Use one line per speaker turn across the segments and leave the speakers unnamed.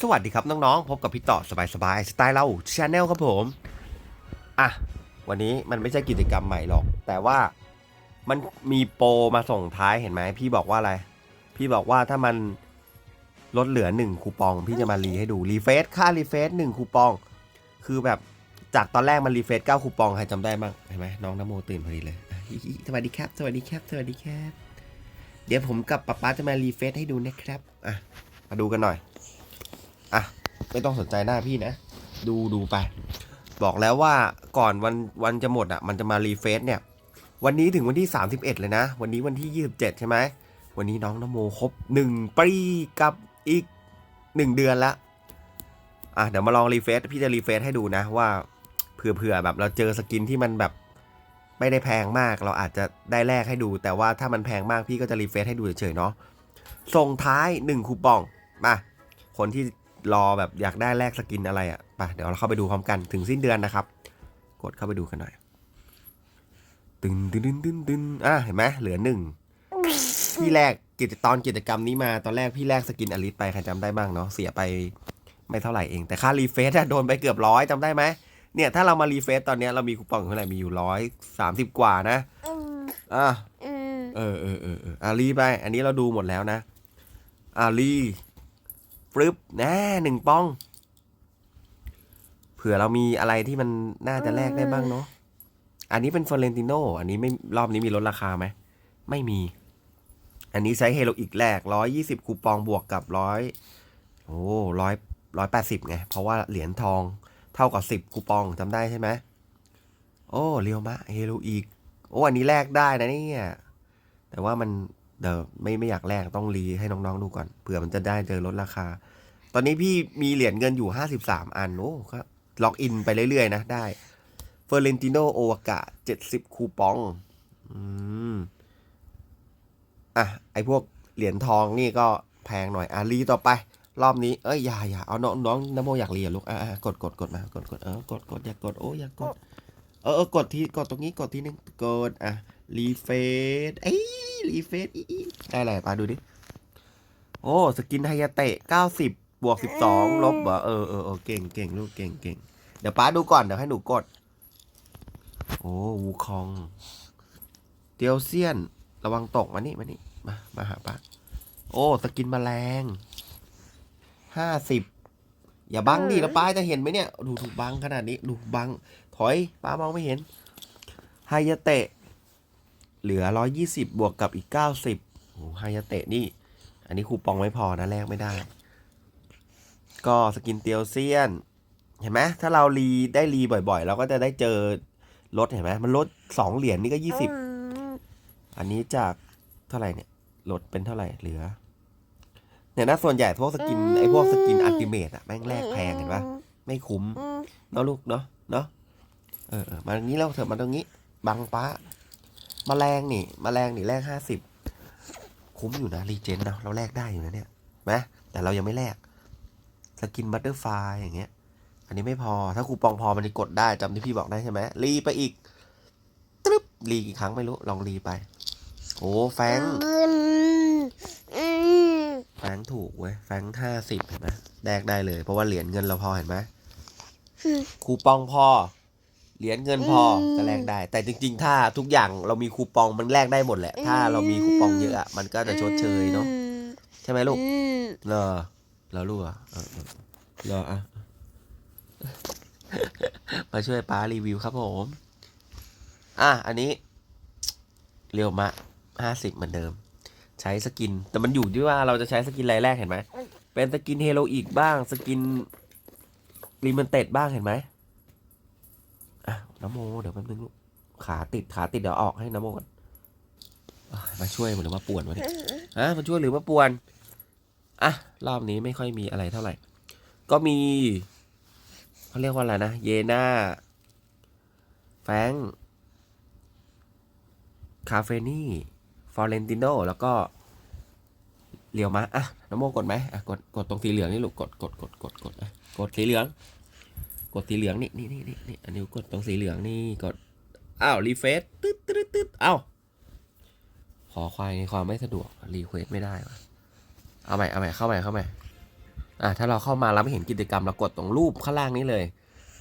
สวัสดีครับน้องๆ พบกับพี่ต่อสบายๆสไตล์เราชาแนลครับผม อะ วันนี้มันไม่ใช่กิจกรรมใหม่หรอก แต่ว่ามันมีโปรมาส่งท้ายเห็นไหม พี่บอกว่าอะไร พี่บอกว่าถ้ามันลดเหลือ 1 คูปอง พี่จะมารีให้ดูรีเฟซค่ารีเฟซ1คูปอง คือแบบจากตอนแรกมันรีเฟซ9คูปองใครจำได้บ้างเห็นไหมน้องนโมตื่นพอดีเลยสวัสดีครับ สวัสดีครับ สวัสดีครับ เดี๋ยวผมกับป๊าป๊าจะมารีเฟซให้ดูนะครับอะมาดูกันหน่อย อะไม่ต้องสนใจหน้าพี่นะ ดูดูไป บอกแล้วว่าก่อนวันวันจะหมดอะ มันจะมารีเฟซเนี่ย วันนี้ถึงวันที่ 31 เลยนะ วันนี้วันที่ 27 ใช่ไหม วันนี้น้องนโมครบ 1 ปีกับอีก 1 เดือนละอะเดี๋ยวมาลองรีเฟซพี่จะรีเฟซให้ดูนะว่าเผื่อๆแบบเราเจอสกินที่มันแบบไม่ได้แพงมากเราอาจจะได้แลกให้ดู แต่ว่าถ้ามันแพงมากพี่ก็จะรีเฟซให้ดูเฉยๆเนาะส่งท้าย 1 คูปองมาคนที่ รอแบบอยากได้แลกสกินอะไรอะ่ะไปเดี๋ยวเราเข้าไปดูพร้อมกันถึงสิ้นเดือนนะครับ กดเข้าไปดูกันหน่อยตึงตึงตึงตึงตึงอะเห็นไหมเหลือหนึ่งพี่แรกกิจตอนกิจกรรมนี้มาตอนแรกพี่แรกสกินอลิสไปใครจำได้บ้างเนาะเสียไปไม่เท่าไหร่เอง แต่ค่ารีเฟซอะโดนไปเกือบร้อยจำได้ไหมเนี่ยถ้าเรามารีเฟซตอนเนี้ยเรามีคูปองอยู่เท่าไหร่มีอยู่ร้อยสามสิบกว่านะ
อืม
อะ
อืม
เออเออเออเอออารีไป อันนี้เราดูหมดแล้วนะอารี ฟรึบแน่หนึ่งป้อง เผื่อเรามีอะไรที่มันน่าจะแลกได้บ้างเนาะ อันนี้เป็นฟอร์เรนติโน อันนี้ไม่รอบนี้มีลดราคาไหม ไม่มี อันนี้ไซส์เฮโลอีกแรกร้อยยี่สิบคูปองบวกกับร้อยโอ้ร้อยร้อยแปดสิบไง เพราะว่าเหรียญทองเท่ากับสิบคูปองจำได้ใช่ไหม โอ้เรียวมะเฮโลอีก โอ้อันนี้แลกได้นะเนี่ย แต่ว่ามัน เดี๋ยวไม่ไม่อยากแลกต้องรีให้น้องๆดูก่อนเผื่อมันจะได้เจอลดราคา ตอนนี้พี่มีเหรียญเงินอยู่53อันโอ้ก็ล็อกอินไปเรื่อยๆนะได้เฟอร์เรนติโนโอวากะ70คูปอง อืม อะ ไอพวกเหรียญทองนี่ก็แพงหน่อย อะรีต่อไป รอบนี้ เอ้ย อย่าอย่าเอาน้องน้องนโมอยากรีอะลูก อะอะกดกดกดมากดกดเออกดกดอย่ากดโอ้อย่ากด เออเออกดทีกดตรงนี้กดทีนึงกด อะ รีเฟซเอ้ย รีฟซอีอีได้อะไรปาดูดิ โอ้ สกินไฮยาเตะเก้าสิบบวกสิบสองลบเหรอเออเออเออเก่งเก่งลูกเก่งเก่งเดี๋ยวป้าดูก่อน เดี๋ยวให้หนูกด โอ้วูคอง เตียวเซียน ระวังตกมานี่มานี่มา มาหาป้า โอ้ สกินแมลงห้าสิบอย่าบังดิแล้วป้าจะเห็นไหมเนี่ย ดูถูกบังขนาดนี้ ดูบัง ถอย ป้ามองไม่เห็นไฮยาเตะ เหลือร้อยยี่สิบบวกกับอีกเก้าสิบโอ้ไฮยาเตะนี่ อันนี้คูปองไม่พอนะแลกไม่ได้ ก็สกินเตียวเซียน เห็นไหมถ้าเรารีได้รีบ่อยๆ เราก็จะได้เจอลดเห็นไหมมันลดสองเหรียญนี่ก็ยี่สิบอันนี้จากเท่าไหร่เนี่ยลดเป็นเท่าไหร่เหลือ เนี่ยนะส่วนใหญ่พวกสกินไอ้พวกสกินอัลติเมทอะแม่งแลกแพงเห็นปะไม่คุ้ม
อืม
เนาะลูกเนาะเนาะเออเออมาตรงนี้แล้วเถอะมาตรงนี้ บังป้า มาแรงนี่มาแรงนี่แลกห้าสิบคุ้มอยู่นะรีเจนเนาะเราแลกได้อยู่นะเนี่ยนะแต่เรายังไม่แลกสกินบัตเตอร์ไฟอย่างเงี้ย อันนี้ไม่พอถ้าคูปองพอมันจะกดได้จำที่พี่บอกได้ใช่ไหมรีไปอีกตึ๊บรีกี่ครั้งไม่รู้ลองรีไปโอ้แฟง
อืมอืม
แฟงถูกเว้ยแฟงห้าสิบเห็นไหมแลกได้เลย เพราะว่าเหรียญเงินเราพอเห็นไหมคูปองพอ เหรียญเงินพอก็แลกได้ แต่จริง ๆ ถ้าทุกอย่างเรามีคูปองมันแลกได้หมดแหละ ถ้าเรามีคูปองเยอะอะมันก็จะชดเชยเนาะใช่ไหมลูก
อืม
เหรอเหรอลูกเหรอเออเออเหรออะ มาช่วยป้ารีวิวครับผม อะ อันนี้ เรียวมะห้าสิบเหมือนเดิม ใช้สกิน แต่มันอยู่ที่ว่าเราจะใช้สกินอะไรแรกเห็นไหม เป็นสกินเฮโลอีกบ้าง สกินรีมันเต็ดบ้างเห็นไหม อะน้ำโม เดี๋ยวแป๊บนึงลูกขาติดขาติดเดี๋ยวออกให้น้ำโมก่อนอะมาช่วยหรือมาป่วนวะเนี่ยฮะมาช่วยหรือมาป่วนอะรอบนี้ไม่ค่อยมีอะไรเท่าไหร่ ก็มีเขาเรียกว่าอะไรนะเยน่าแฟรงค์คาเฟนี่ฟอร์เรนติโนแล้วก็เรียวมะอะน้ำโมกดไหมอะกดกดตรงสีเหลืองนี่ลูกกดกดกดกดกดอะกดสีเหลือง กดสีเหลืองนี่นี่นี่นี่นี่อันนี้กดตรงสีเหลืองนี่กดอ้าวรีเฟซตึ๊ดตึ๊ดตึ๊ดอ้าวขอควายในความไม่สะดวกรีเควสไม่ได้วะเอาใหม่เอาใหม่เข้าใหม่เข้าใหม่อะถ้าเราเข้ามาแล้วไม่เห็นกิจกรรมเรากดตรงรูปข้างล่างนี้เลย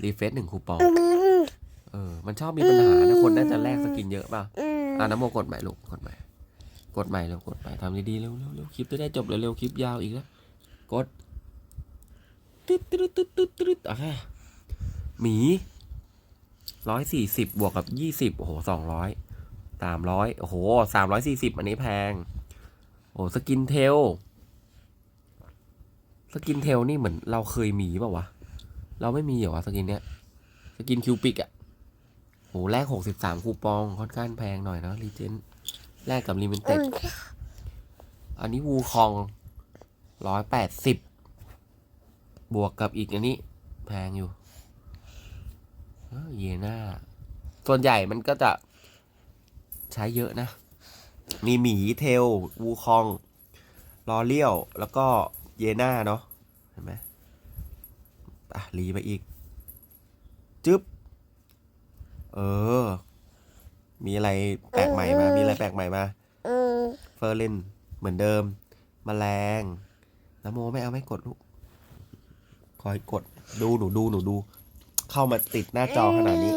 รีเฟซหนึ่งคูปองเออมันชอบมีปัญหานะคนน่าจะแลกสกินเยอะป่าอะน้ำโมกดใหม่ลูกกดใหม่กดใหม่เร็วกดใหม่ทำดีๆเร็วเร็วเร็วคลิปจะได้จบเร็วๆคลิปยาวอีกแล้วกดตึ๊ดตึ๊ดตึ๊ดตึ๊ดตึ๊ดอะ หมีร้อยสี่สิบบวกกับยี่สิบโอ้โหสองร้อยสามร้อยโอ้โหสามร้อยสี่สิบอันนี้แพง โอ้สกินเทล สกินเทลนี่เหมือนเราเคยมีเปล่าวะ เราไม่มีเหรอวะสกินเนี้ย สกินคิวปิกอะโหแลกหกสิบสามคูปองค่อนข้างแพงหน่อยเนะรีเจนแลกกับลิมิเต็ด อันนี้วูคองร้อยแปดสิบบวกกับอีกอันนี้ แพงอยู่ เอ้อเยน่าส่วนใหญ่มันก็จะใช้เยอะนะ มีหมีเทล วูคอง ลอเลียว แล้วก็เยน่าเนาะเห็นไหมอะรีไปอีก จึ๊บ เออ มีอะไรแปลกใหม่มา มีอะไรแปลกใหม่มา เฟอร์เรนเหมือนเดิมมแมลงน้ำโมไม่เอาไม่กดลูกคอยกดดูหนูดูหนูดู เข้ามาติดหน้าจอขนาดนี้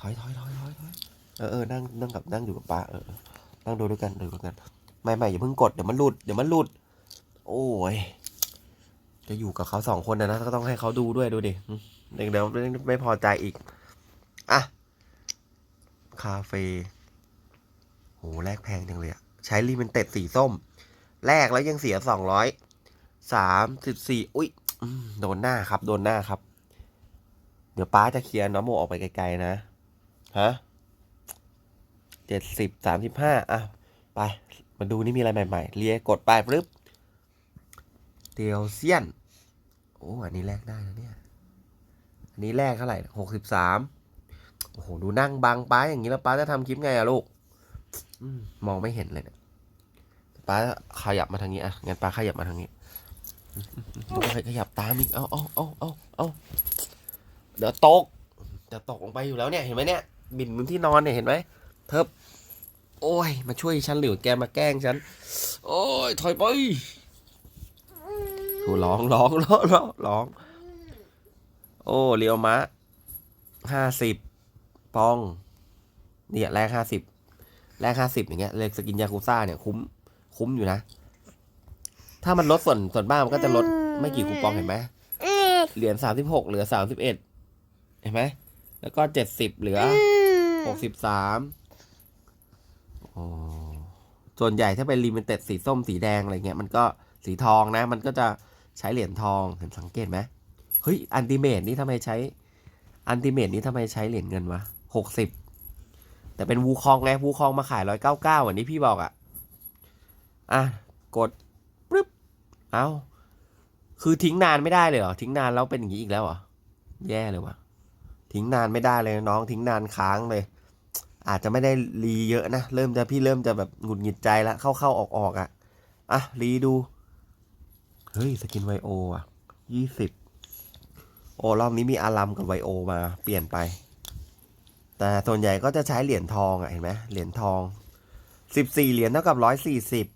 ถอยถอยถอยถอยถอยเออเออนั่งนั่งกับนั่งอยู่กับป้าเออเออนั่งดูด้วยกันดูด้วยกันไม่ไม่อย่าเพิ่งกดเดี๋ยวมันหลุดเดี๋ยวมันหลุด โอ้ยจะอยู่กับเขาสองคนนะนะก็ต้องให้เขาดูด้วยดูดิอืมเดี๋ยวเดี๋ยวไม่พอใจอีกอะคาเฟ่โหแลกแพงจังเลยอะใช้ลิมิเต็ดสีส้ม แลกแล้วยังเสียสองร้อยสามสิบสี่อุ้ยอืมโดนหน้าครับ โดนหน้าครับ เดี๋ยวป้าจะเคลียร์น้องโมออกไปไกลๆนะ ฮะเจ็ดสิบสามสิบห้าอะ ไป มาดูนี่มีอะไรใหม่ๆ เลียกดไปปึ๊บเตียวเซียน โอ้ อันนี้แลกได้นะเนี่ย อันนี้แลกเท่าไหร่หกสิบสามโอ้โห ดูนั่งบังป้าอย่างนี้แล้วป้าจะทำคลิปไงอะลูกอมมองไม่เห็นเลยเนี่ยป้าขยับมาทางนี้อะงั้นป้าขยับมาทางนี้ขยับตามอีก เอาเอาเอาเอาเอา เดี๋ยวตกจะตกลงไปอยู่แล้วเนี่ยเห็นไหมเนี่ย บินบนที่นอนเนี่ยเห็นไหมเทิบโอ้ย มาช่วยฉันหรือแกมาแกล้งฉัน โอ้ย ถอยไปโอ้ร้องร้องร้องร้องร้อง โอ้เรียวมะห้าสิบปอง เนี่ยแรกห้าสิบแรกห้าสิบอย่างเงี้ยเลขสกินยากุซ่าเนี่ยคุ้ม คุ้มอยู่นะ ถ้ามันลดส่วนส่วนบ้างมันก็จะลดไม่กี่คูปองเห็นไหมเหรียญสามสิบหกเหลือสามสิบเอ็ด ห็นไหม แล้วก็เจ็ดสิบเหลือหกสิบสามโอ้ส่วนใหญ่ถ้าเป็นลิมิเต็ดสีส้มสีแดงอะไรเงี้ยมันก็สีทองนะ มันก็จะใช้เหรียญทองเห็นสังเกตไหมเฮ้ยอันติเมตนี่ทำไมใช้อันติเมตนี่ทำไมใช้เหรียญเงินวะหกสิบแต่เป็นวูคองไงวูคองมาขายร้อยเก้าเก้าอันนี้พี่บอกอะ่ะอะกดปึ๊บเอาคือทิ้งนานไม่ได้เลยเหรอทิ้งนานแล้วเป็นอย่างนี้อีกแล้วเหรอแย่เลยวะ ทิ้งนานไม่ได้เลยน้องทิ้งนานค้างเลย อาจจะไม่ได้รีเยอะนะ เริ่มจะพี่เริ่มจะแบบหงุดหงิดใจละเข้าเข้าออกออกอะอะรีดู เฮ้ย สกินไวโออะยี่สิบโอรอบนี้มีอารัมกับไวโอมาเปลี่ยนไป แต่ส่วนใหญ่ก็จะใช้เหรียญทองอะเห็นไหมเหรียญทองสิบสี่เหรียญเท่ากับร้อยสี่สิบ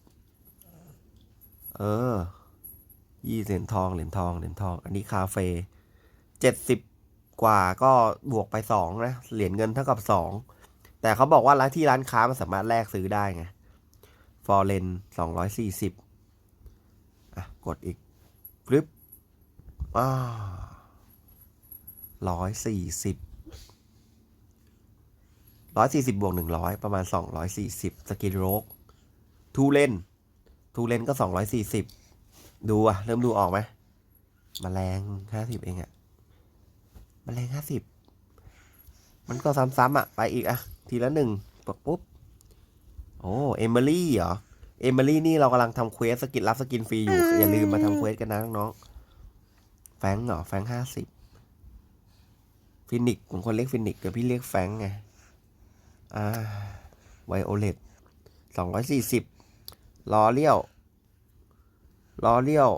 เออยี่เหรียญทองเหรียญทองเหรียญทอง อันนี้คาเฟ่เจ็ดสิบ กว่าก็บวกไปสองนะเหรียญเงินเท่ากับสองแต่เขาบอกว่าร้านที่ร้านค้ามันสามารถแลกซื้อได้ไงฟอร์เรนสองร้อยสี่สิบอะกดอีกปึ๊บอ้าร้อยสี่สิบร้อยสี่สิบบวกหนึ่งร้อยประมาณสองร้อยสี่สิบสกินโรกทูเลนทูเลนก็สองร้อยสี่สิบดูอะเริ่มดูออกไหมมแมลงห้าสิบเองอะ มันแรงห้าสิบมันก็ซ้ำๆอะ ไปอีกอะ ทีละหนึ่งปุ๊บปุ๊บ โอ้เอมิลี่เหรอ เอมิลี่นี่เรากำลังทำเควสสกินรับสกินฟรีอยู่ อย่าลืมมาทำเควสกันนะน้องๆแฟรงค์เหรอ แฟรงห้าสิบฟินิกซ์ผมคนเรียกฟินิกซ์เดี๋ยวพี่เรียกแฟรงค์ไง อ่า ไวโอเลตสองร้อยสี่สิบลอเลี้ยวลอเลี้ยว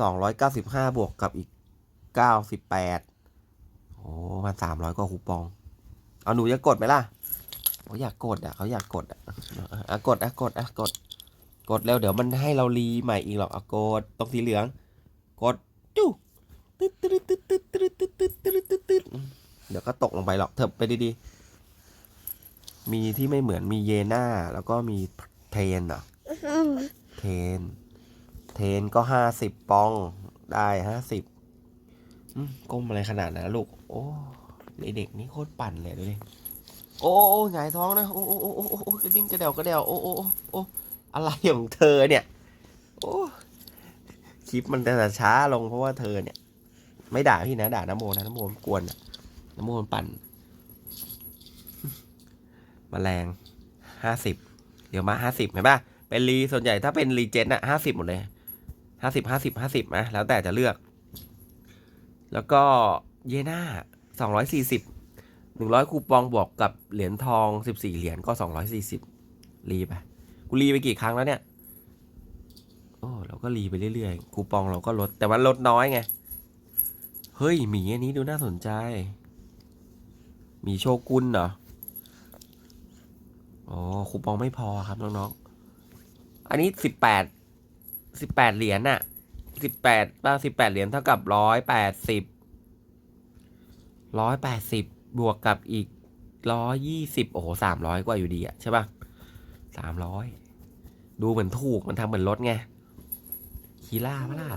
สองร้อยเก้าสิบห้าบวกกับอีกเก้าสิบแปดโอ้มาสามร้อยกว่าคูปอง เอาหนูจะกดไหมล่ะเขาอยากกดอะเขาอยากกดอะอะกดอะกดอะกด กดแล้วเดี๋ยวมันให้เรารีใหม่อีกหรอกอะกดตรงสีเหลือง กดจู้ตึ๊ดตึ๊ดตึ๊ดตึ๊ดตึ๊ดตึ๊ดตึ๊ดตึ๊ดตึ๊ดตึ๊ดเดี๋ยวก็ตกลงไปหรอกเถิบไปดีๆ มีที่ไม่เหมือนมีเยน่าแล้วก็มีเทนเหรอเทน เทนก็ห้าสิบปองได้ห้าสิบ ก้มอะไรขนาดนั้นลูก โอ้เด็กนี่โคตรปั่นเลยดูดิโอ้โอ้หงายท้องนะโอ้โอ้โอ้โอ้กระดิ่งกระเดวกระเดวโอ้โอ้โอ้อะไรของเธอเนี่ย โอ้คลิปมันจะช้าลงเพราะว่าเธอเนี่ย ไม่ด่าพี่นะด่าน้ำโมนะน้ำโมมันกวนอะน้ำโมมันปั่นแมลงห้าสิบเดี๋ยวมาห้าสิบเห็นปะเป็นรีส่วนใหญ่ถ้าเป็นรีเจนอะห้าสิบหมดเลยห้าสิบห้าสิบห้าสิบนะแล้วแต่จะเลือก แล้วก็เยน่าสองร้อยสี่สิบหนึ่งร้อยคูปองบวกกับเหรียญทองสิบสี่เหรียญก็สองร้อยสี่สิบรีไปกูรีไปกี่ครั้งแล้วเนี่ยโอ้เราก็รีไปเรื่อยๆคูปองเราก็ลดแต่ว่าลดน้อยไง เฮ้ยหมีอันนี้ดูน่าสนใจ มีโชกุนเหรออ๋อคูปองไม่พอครับน้องๆ อันนี้สิบแปดสิบแปดเหรียญน่ะ สิบแปดป้าสิบแปดเหรียญเท่ากับร้อยแปดสิบร้อยแปดสิบบวกกับอีกร้อยยี่สิบโอ้โหสามร้อยกว่าอยู่ดีอะใช่ปะสามร้อยดูเหมือนถูกมันทำเหมือนลดไงคีล่าปะล่ะ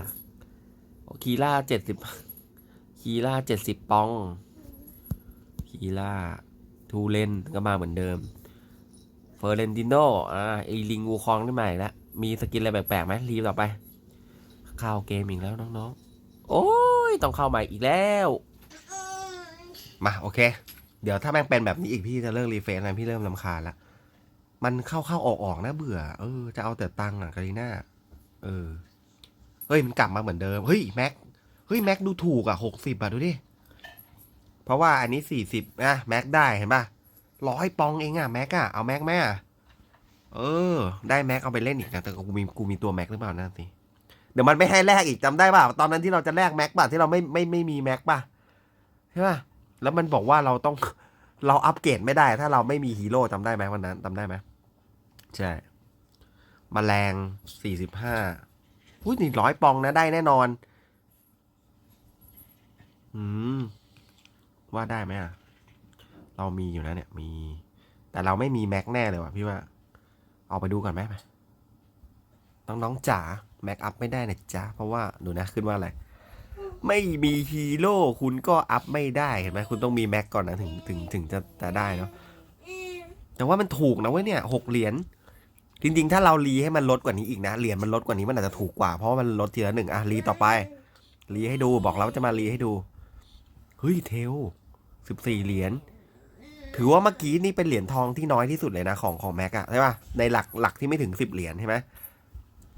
คีล่าเจ็ดสิบคีล่าเจ็ดสิบปองคีล่าทูเลนก็มาเหมือนเดิมเฟอร์เรนติโนอ่าไอลิงวูคองได้ใหม่แล้วมีสกินอะไรแปลกๆไหมรีบต่อไป เข้าเกมอีกแล้วน้องๆ โอ้ยต้องเข้าใหม่อีกแล้ว มาโอเค เดี๋ยวถ้าแม่งเป็นแบบนี้อีกพี่จะเลิกรีเฟรชนะพี่เริ่มลำคาญละ มันเข้าเข้าออกออกๆนะเบื่อ เออจะเอาแต่ตังค์อะกาลิน่า เออ เฮ้ยมันกลับมาเหมือนเดิม เฮ้ยแม็ก เฮ้ยแม็กดูถูกอะหกสิบอะดูดิ เพราะว่าอันนี้สี่สิบนะแม็กได้เห็นป่ะร้อยปองเองอะแม็กอะเอาแม็กแม่เออ ได้แม็กเอาไปเล่นอีกนะแต่กูมีกูมีตัวแม็กหรือเปล่านั่นสิ เดี๋ยวมันไม่ให้แลกอีกจำได้ป่ะตอนนั้นที่เราจะแลกแม็กป่ะที่เราไม่ไม่ไม่มีแม็กป่ะใช่ป่ะแล้วมันบอกว่าเราต้องเราอัปเกรดไม่ได้ ถ้าเราไม่มีฮีโร่จำได้ไหมวันนั้นจำได้ไหมใช่มแมลงสี่สิบห้าอุ้ยนี่ร้อยปองนะได้แน่นอน อืม ว่าได้ไหมอะ เรามีอยู่นะเนี่ย มี แต่เราไม่มีแม็กแน่เลยว่ะพี่ว่า เอาไปดูก่อนไหมไปน้องๆจ๋า แม็กอัพไม่ได้นะจ๊ะ เพราะว่าดูนะขึ้นว่าอะไร ไม่มีฮีโร่คุณก็อัพไม่ได้เห็นไหมคุณต้องมีแม็กก่อนนะถึงถึงถึงจะจะได้เนาะแต่ว่ามันถูกนะเว้ยเนี่ยหกเหรียญจริงๆ ถ้าเรารีให้มันลดกว่านี้อีกนะเหรียญมันลดกว่านี้มันอาจจะถูกกว่าเพราะมันลดทีละหนึ่งอะรีต่อไปรีให้ดูบอกแล้วว่าจะมารีให้ดูเฮ้ยเทลสิบสี่เหรียญถือว่าเมื่อกี้นี่เป็นเหรียญทองที่น้อยที่สุดเลยนะของของแม็กอะใช่ป่ะในหลักหลักที่ไม่ถึงสิบเหรียญใช่ไหม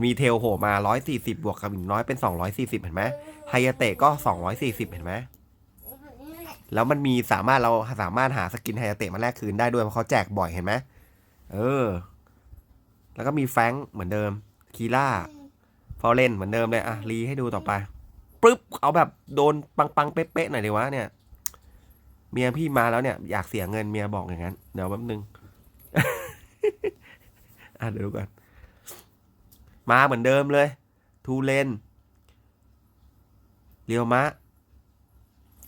มีเทลโผล่มาร้อยสี่สิบบวกกับอีกน้อยเป็นสองร้อยสี่สิบเห็นไหมไฮยาเตะก็สองร้อยสี่สิบเห็นไหมแล้วมันมีสามารถเราสามารถหาสกินไฮยาเตะมาแลกคืนได้ด้วยเพราะเขาแจกบ่อยเห็นไหมเออ แล้วก็มีแฟงเหมือนเดิม คีล่าฟอเรนเหมือนเดิมเลยอะรีให้ดูต่อไปปึ๊บเอาแบบโดนปังๆเป๊ะๆหน่อยดีวะเนี่ย เมียพี่มาแล้วเนี่ยอยากเสียเงินเมียบอกอย่างนั้น เดี๋ยวแป๊บนึง อะเดี๋ยวดูก่อน มาเหมือนเดิมเลย ทูเลน เรียวมะ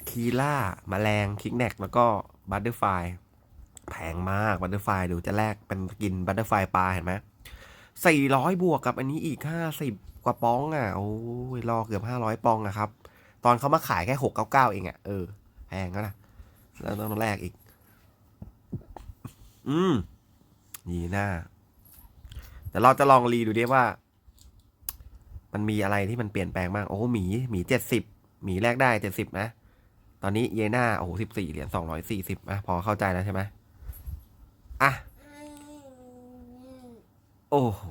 คีล่ามาแรงคิกแนกแล้วก็บัตเตอร์ไฟแพงมากบัตเตอร์ไฟดูจะแลกเป็นกินบัตเตอร์ไฟปลาเห็นไหมสี่ร้อยบวกกับอันนี้อีกห้าสิบกว่าปองอะ โอ้ยรอเกือบห้าร้อยปองอะครับ ตอนเขามาขายแค่หกเก้าเก้าเองอะ เออ แพงก็นะแล้วต้องแรกอีก อืมยีหน้า แต่เราจะลองรีดูดิว่า มันมีอะไรที่มันเปลี่ยนแปลงบ้างโอ้หมีหมีเจ็ดสิบหมีแรกได้เจ็ดสิบนะ ตอนนี้เยน่าโอ้โหสิบสี่เหรียญสองร้อยสี่สิบอะพอเข้าใจแล้วใช่ไหมอะ โอ้โห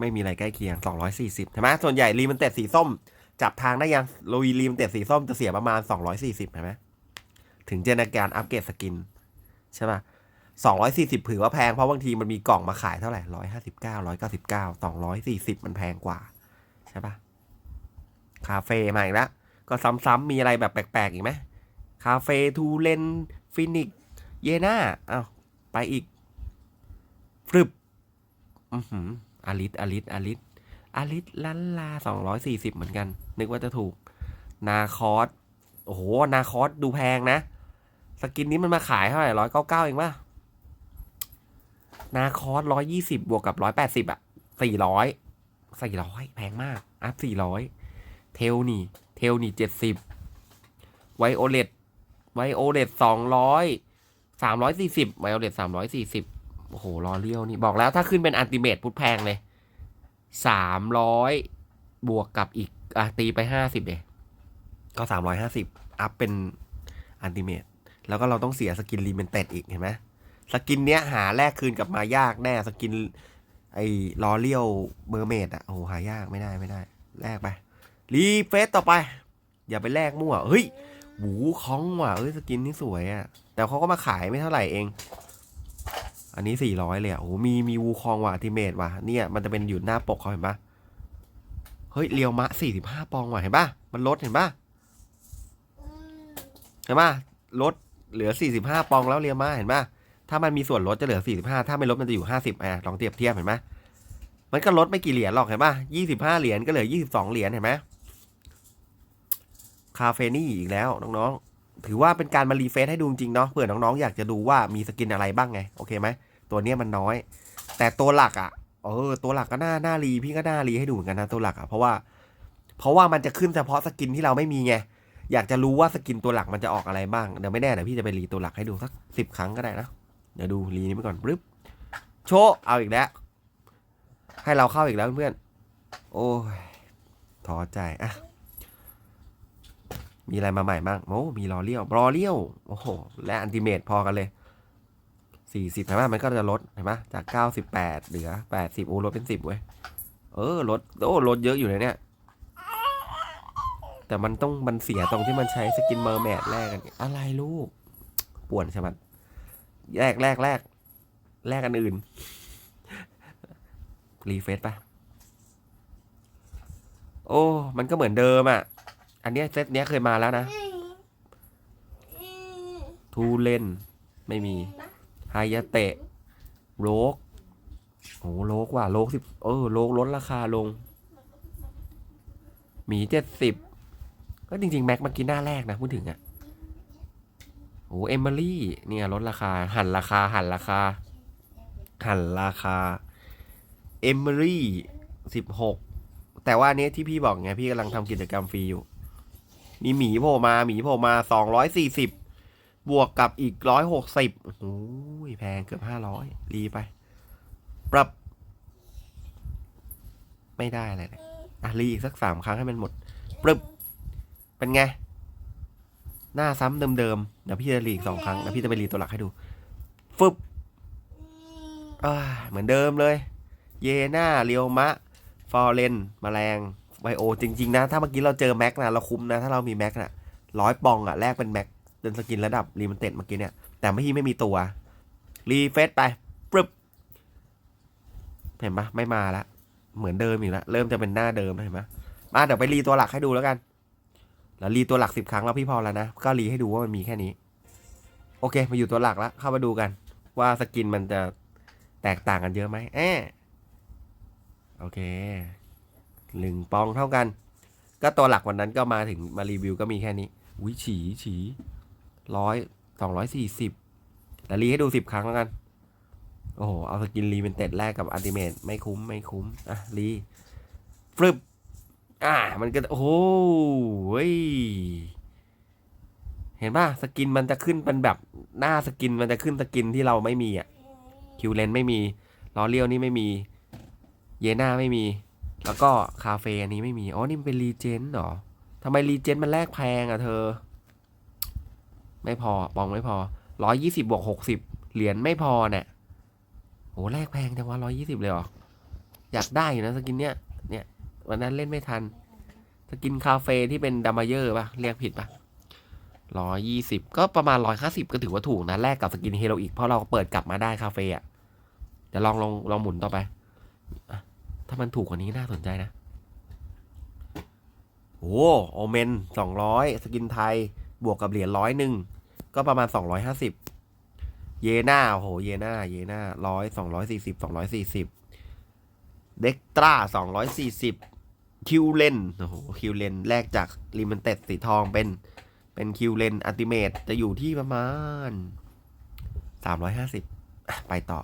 ไม่มีอะไรใกล้เคียงสองร้อยสี่สิบใช่ไหม ส่วนใหญ่รีมันเต็ดสีส้ม จับทางได้ยังโลวีรีมันเต็ดสีส้มจะเสียประมาณ 240เห็นไหม ถึงเจนการอัปเกรดสกิน ใช่ป่ะ 240ถือว่าแพงเพราะบางทีมันมีกล่องมาขายเท่าไหร่159 199 240มันแพงกว่า ใช่ปะคาเฟ่มาอีกแล้วก็ซ้ำๆมีอะไรแบบแปลกๆอีกไหมคาเฟ่ทูเลนฟินิกเยนาอ้าวไปอีกฟรึบอือหืออาริสอาริสอาริสอาริสลันลาสองร้อยสี่สิบเหมือนกัน นึกว่าจะถูก นาคอสโอ้โห นาคอสดูแพงนะ สกินนี้มันมาขายเท่าไหร่ร้อยเก้าเก้าเองป่ะ นาคอสร้อยยี่สิบบวกกับร้อยแปดสิบอะสี่ร้อยสี่ร้อยแพงมาก อัพสี่ร้อยเทลนี่ เทลนี่เจ็ดสิบไวโอเลตไวโอเลตสองร้อยสามร้อยสี่สิบไวโอเลตสามร้อยสี่สิบโอ้โหรอเลี้ยวนี่ บอกแล้วถ้าขึ้นเป็นอันติเมตพุทธแพงเลยสามร้อยบวกกับอีกอะตีไปห้าสิบเดก็สามร้อยห้าสิบอัพเป็นอันติเมตแล้วก็เราต้องเสียสกินรีเมนเต็ดอีกเห็นไหม สกินเนี้ยหาแลกคืนกลับมายากแน่สกิน ไอ้ลอเลียวเมอร์เมดอะโอ้โหหายากไม่ได้ไม่ได้ แลกไป รีเฟซต่อไป อย่าไปแลกมั่ว เฮ้ยหวูคองว่ะเอ้ยสกินนี่สวยอะแต่เขาก็มาขายไม่เท่าไหร่เอง อันนี้สี่ร้อยเลยอะโอ้หมีมีวูคองว่ะทีเมดว่ะเนี่ยมันจะเป็นอยู่หน้าปกเขาเห็นปะเฮ้ยเรียวมะสี่สิบห้าปองว่ะเห็นปะมันลดเห็นปะเห็นปะลดเหลือสี่สิบห้าปองแล้วเรียวมะเห็นปะ ถ้ามันมีส่วนลดจะเหลือ 45 ถ้าไม่ลดมันจะอยู่ 50อะลองเทียบเทียบเห็นไหมมันก็ลดไม่กี่เหรียญหรอกเห็นป่ะ25 เหรียญก็เหลือ 22 เหรียญเห็นไหมคาเฟนี่อีกแล้วน้องๆ ถือว่าเป็นการมารีเฟซให้ดูจริงเนาะเผื่อน้องๆ อยากจะดูว่ามีสกินอะไรบ้างไง โอเคไหมตัวเนี้ยมันน้อย แต่ตัวหลักอะเออตัวหลักก็น่าน่ารีพี่ก็น่ารีให้ดูเหมือนกันนะตัวหลักอะเพราะว่า เพราะว่ามันจะขึ้นเฉพาะสกินที่เราไม่มีไงอยากจะรู้ว่าสกินตัวหลักมันจะออกอะไรบ้างเดี๋ยวไม่แน่เดี๋ยวพี่จะไปรีตัวหลักให้ดูสักสิบครั้งก็ได้นะ เดี๋ยวดูรีนี้ไปก่อนปึ๊บโชว์เอาอีกแล้ว ให้เราเข้าอีกแล้วเพื่อนๆโอ้ยท้อใจอะมีอะไรมาใหม่บ้างโอ้มีรอเลี้ยวรอเลี้ยวโอ้โหและอันติเมตพอกันเลยสี่สิบเห็นไหมมันก็จะลดเห็นไหมจากเก้าสิบแปดเหลือแปดสิบโอ้ลดเป็นสิบเว้ยเออลดโอ้ลดเยอะอยู่เลยเนี่ยแต่มันต้องมันเสียตรงที่มันใช้สกินเมอร์แมดแรกกัน อะไรลูกป่วนใช่ไหม แรกแรกแรกแรกอันอื่น รีเฟซปะโอ้ มันก็เหมือนเดิมอะ อันเนี้ยเซตเนี้ยเคยมาแล้วนะ ทูเลนไม่มีไฮยาเตะโลกโอ้โลกว่ะโลกสิบเออโลกลดราคาลง หมีเจ็ดสิบก็จริง ๆ แม็กเมื่อกี้หน้าแรกนะพูดถึงอะ โอ้เอมิลี่เนี่ยลดราคา หันราคา หันราคา หันราคาเอมิลี่สิบหกแต่ว่าอันนี้ที่พี่บอกไงพี่กำลังทำกิจกรรมฟรีอยู่ มีหมีโผล่มาหมีโผล่มาสองร้อยสี่สิบบวกกับอีกร้อยหกสิบโอ้ยแพงเกือบห้าร้อยรีไป ปรับ ไม่ได้อะไรเลยอะรีอีกสักสามครั้งให้มันหมดปรึบเป็นไง หน้าซ้ำเดิมๆเดี๋ยวพี่จะรีอีกสองครั้งแล้วพี่จะไปรีตัวหลักให้ดูฟึบเหมือนเดิมเลย เยน่าเรียวมะ ฟอร์เรนแมลงไวโอ จริง ๆ นะ ถ้าเมื่อกี้เราเจอแม็กนะเราคุ้มนะ ถ้าเรามีแม็กนะร้อยปองอะแลกเป็นแม็กเป็นสกินระดับรีมันเต็ดเมื่อกี้เนี่ย แต่ไม่พี่ไม่มีตัว รีเฟซไปปรึบเห็นปะไม่มาละเหมือนเดิมอีกแล้วเริ่มจะเป็นหน้าเดิมแล้วเห็นปะมาเดี๋ยวไปรีตัวหลักให้ดูแล้วกัน แล้วรีตัวหลักสิบครั้งแล้วพี่พอแล้วนะ ก็รีให้ดูว่ามันมีแค่นี้ โอเค มาอยู่ตัวหลักแล้ว เข้ามาดูกัน ว่าสกินมันจะแตกต่างกันเยอะไหมแอะโอเคหนึ่งปองเท่ากัน ก็ตัวหลักวันนั้นก็มาถึงมารีวิวก็มีแค่นี้อุ้ยฉีฉีร้อยสองร้อยสี่สิบแต่รีให้ดูสิบครั้งแล้วกัน โอ้โห เอาสกินรีเป็นเต็ดแรกกับอัลติเมทไม่คุ้มไม่คุ้ม อะรีฟรึบ อ่า มันก็ โอ้โหเว้ยเห็นป่ะ สกินมันจะขึ้นเป็นแบบหน้าสกินมันจะขึ้นสกินที่เราไม่มีอะ คิวเลนไม่มีลอเลียวนี่ไม่มี เยน่าไม่มี แล้วก็คาเฟ่อันนี้ไม่มี อ๋อ นี่มันเป็นรีเจนเหรอทำไมรีเจนมันแลกแพงอะเธอ ไม่พอ ปองไม่พอร้อยยี่สิบบวกหกสิบเหรียญไม่พอเนี่ยโหแลกแพงจังวะร้อยยี่สิบเลยหรอ อยากได้อยู่นะสกินเนี้ย วันนั้นเล่นไม่ทัน สกินคาเฟ่ที่เป็นดัมเมเยอร์ป่ะ เรียกผิดป่ะร้อยยี่สิบก็ประมาณร้อยห้าสิบก็ถือว่าถูกนะ แลกกับสกินเฮโรอีก เพราะเราเปิดกลับมาได้คาเฟ่อะเดี๋ยวลองลองลองหมุนต่อไปอถ้ามันถูกกว่านี้น่าสนใจนะ โอ้โอเมนสองร้อยสกินไทย บวกกับเหรียญร้อยหนึ่งก็ประมาณสองร้อยห้าสิบเยน่าโอ้โห เยน่า เยน่าร้อยสองร้อยสี่สิบสองร้อยสี่สิบเด็กตราสองร้อยสี่สิบ คิวเลนโอ้โหคิวเลนแลกจากลิมิเต็ดสีทองเป็นเป็นคิวเลนอัติเมตจะอยู่ที่ประมาณสามร้อยห้าสิบไปต่อ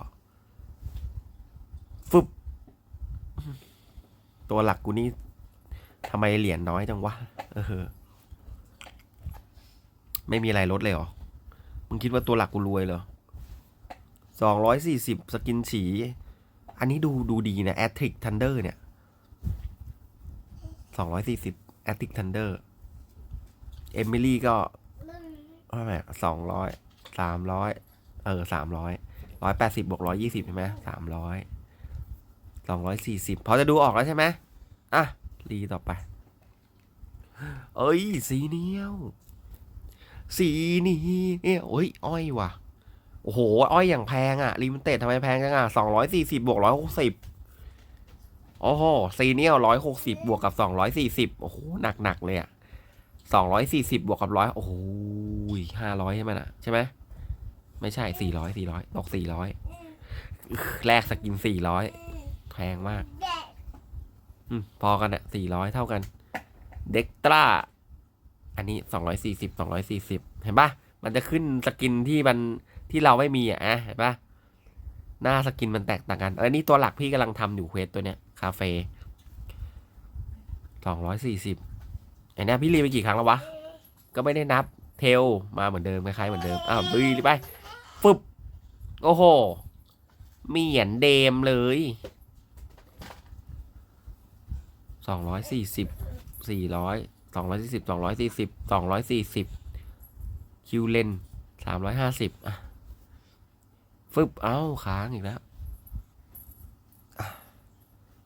ฟึบ ตัวหลักกูนี่ทำไมเหรียญน้อยจังวะ เออ ไม่มีอะไรลดเลยเหรอ มึงคิดว่าตัวหลักกูรวยเหรอสองร้อยสี่สิบสกินฉี อันนี้ดูดูดีนะแอตริกทันเดอร์เนี่ย สองร้อยสี่สิบแอตริกทันเดอร์เอมิลี่ก็เท่าไหร่สองร้อยสามร้อยเออสามร้อยร้อยแปดสิบบวกร้อยยี่สิบใช่ไหมสามร้อยสองร้อยสี่สิบพอจะดูออกแล้วใช่ไหมอะรีต่อไป เอ้ย สีเนียว สีนี้เอ้ย อ้อยว่ะ โอ้โห อ้อยอย่างแพงอะลิมิเต็ดทำไมแพงจังอะสองร้อยสี่สิบบวกร้อยหกสิบ โอ้โหซีเนียลร้อยหกสิบบวกกับสองร้อยสี่สิบโอ้โหหนักหนักเลยอะสองร้อยสี่สิบบวกกับร้อยโอ้โหห้าร้อยใช่ไหมนะใช่ไหมไม่ใช่สี่ร้อยสี่ร้อยตกสี่ร้อยแลกสกินสี่ร้อยแพงมากอืมพอกันอะสี่ร้อยเท่ากัน เด็กตราอันนี้สองร้อยสี่สิบสองร้อยสี่สิบเห็นปะมันจะขึ้นสกินที่มันที่เราไม่มีอะอะเห็นปะหน้าสกินมันแตกต่างกันเออนี่ตัวหลักพี่กำลังทำอยู่เควสตัวเนี้ย คาเฟ่สองร้อยสี่สิบไอ้นี่พี่รีไปกี่ครั้งแล้ววะ ก็ไม่ได้นับ เทล มาเหมือนเดิมคล้ายๆเหมือนเดิม อ้าวบีไปฟึบ โอ้โหเหมียนเดมเลยสองร้อยสี่สิบสี่ร้อยสองร้อยสี่สิบสองร้อยสี่สิบสองร้อยสี่สิบคิวเลนสามร้อยห้าสิบอะฟึบ เอ้าค้างอีกแล้ว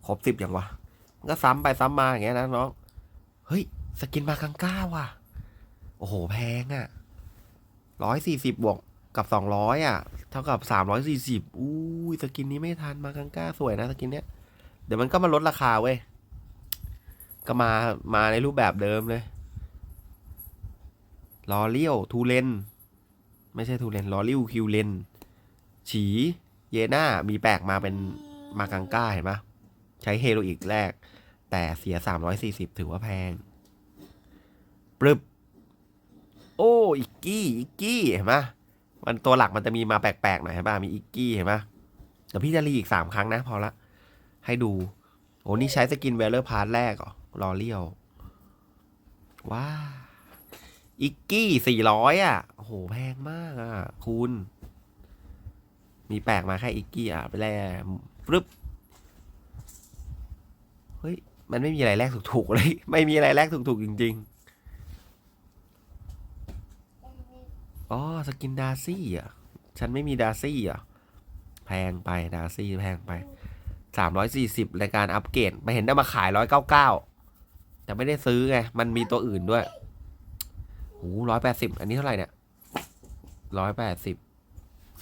ครบสิบอย่างวะมันก็ซ้ำไปซ้ำมาอย่างเงี้ยนะน้อง เฮ้ย สกินมาคังก้าว่ะ โอ้โห แพงอะ่ะร้อยสี่สิบบวกกับสองร้อยอะ เท่ากับสามร้อยสี่สิบอู้ย สกินนี้ไม่ทันมาคังก้าสวยนะสกินเนี้ย เดี๋ยวมันก็มาลดราคาเว้ย ก็มา มาในรูปแบบเดิมเลยลอเลี้ยวทูเลน ไม่ใช่ทูเลนลอเลี้ยวคิวเลน ฉี เยน่า มีแปลกมาเป็นมากังก้าเห็นปะ ใช้เฮโรอีกแรก แต่เสียสามร้อยสี่สิบถือว่าแพงปรึบ โอ้อิกกี้อิกกี้เห็นปะมันตัวหลักมันจะมีมาแปลกๆหน่อยเห็นปะมีอิกกี้เห็นปะเดี๋ยวพี่จะรีอีกสามครั้งนะพอละ ให้ดู โอ้นี่ใช้สกินเวลเลอร์พาร์ทแรกเหรอรอเลี้ยวว้าอิกกี้สี่ร้อยอะ โอ้โห แพงมากอะ คุณ มีแปลกมาแค่อิกกี้อะ ไปแล้วปรึบ ฮ้ย มันไม่มีอะไรแลกถูกๆเลย ไม่มีอะไรแลกถูกๆจริงๆ อ๋อ สกินดาร์ซี่อะ ฉันไม่มีดาร์ซี่อะ แพงไปดาร์ซี่แพงไปสามร้อยสี่สิบในการอัปเกรดมาเห็นได้มาขายร้อยเก้าเก้าแต่ไม่ได้ซื้อไง มันมีตัวอื่นด้วยโอ้ร้อยแปดสิบอันนี้เท่าไหร่เนี่ยร้อยแปดสิบ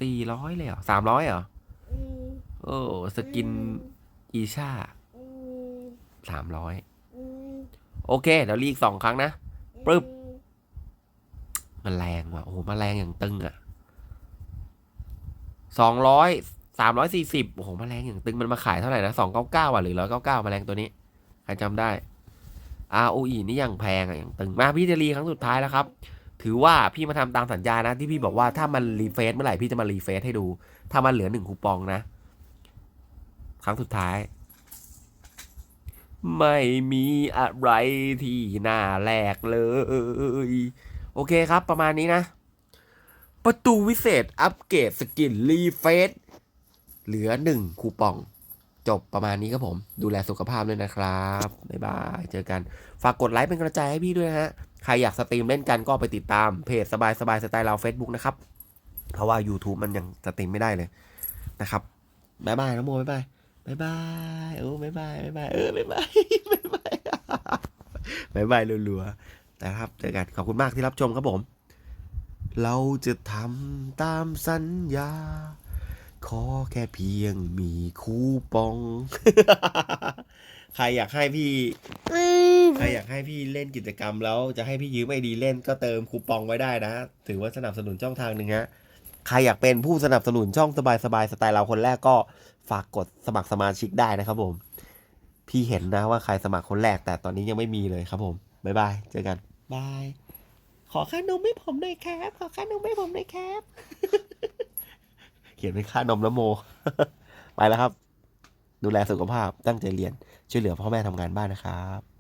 สี่ร้อยเลยเหรอสามร้อยเหรอโอ้สกินอีชา สามร้อยโอเคเดี๋ยวรีอีกสองครั้งนะปึ๊บมันแรงว่ะโอ้โหมันแรงอย่างตึงอะสองร้อยสามร้อยสี่สิบโอ้โหมันแรงอย่างตึงมันมาขายเท่าไหร่นะสองเก้าเก้าอะหรือร้อยเก้าเก้ามาแรงตัวนี้ใครจำได้ ROE นี่อย่างแพงอะอย่างตึงมาพี่จะรีครั้งสุดท้ายแล้วครับ ถือว่าพี่มาทำตามสัญญานะที่พี่บอกว่าถ้ามันรีเฟซเมื่อไหร่พี่จะมารีเฟซให้ดู ถ้ามันเหลือหนึ่งคูปองนะ ครั้งสุดท้าย ไม่มีอะไรที่น่าแลกเลย โอเคครับประมาณนี้นะ ประตูวิเศษอัปเกรดสกินรีเฟซเหลือหนึ่งคูปอง จบประมาณนี้ครับผม ดูแลสุขภาพด้วยนะครับ บ๊ายบาย เจอกัน ฝากกดไลค์เป็นกำลังใจให้พี่ด้วยนะฮะ ใครอยากสตรีมเล่นกันก็ไปติดตามเพจสบายสบายสไตล์เรา Facebook นะครับ เพราะว่า YouTube มันยังสตรีมไม่ได้เลยนะครับ บ๊ายบายนะโมบ๊ายบาย บ๊ายบายโอ้บ๊ายบายบ๊ายบายเออบ๊ายบายบ๊ายบายบ๊ายบายรัวๆนะครับเจอกันขอบคุณมากที่รับชมครับผม เราจะทำตามสัญญา ขอแค่เพียงมีคูปอง ใครอยากให้พี่ใครอยากให้พี่เล่นกิจกรรมแล้ว จะให้พี่ยืมไอดีเล่นก็เติมคูปองไว้ได้นะ ถือว่าสนับสนุนช่องทางหนึ่งฮะใครอยากเป็นผู้สนับสนุนช่องสบายสบายๆสไตล์เราคนแรกก็ ฝากกดสมัครสมาชิกได้นะครับผม พี่เห็นนะว่าใครสมัครคนแรก แต่ตอนนี้ยังไม่มีเลยครับผมบ๊ายบายเจอกันบายขอค่านมให้ผมหน่อยครับ ขอค่านมให้ผมหน่อยครับ เขียนเป็นค่านมแล้วโม ไปแล้วครับ ดูแลสุขภาพตั้งใจเรียนช่วยเหลือพ่อแม่ทำงานบ้านนะครับ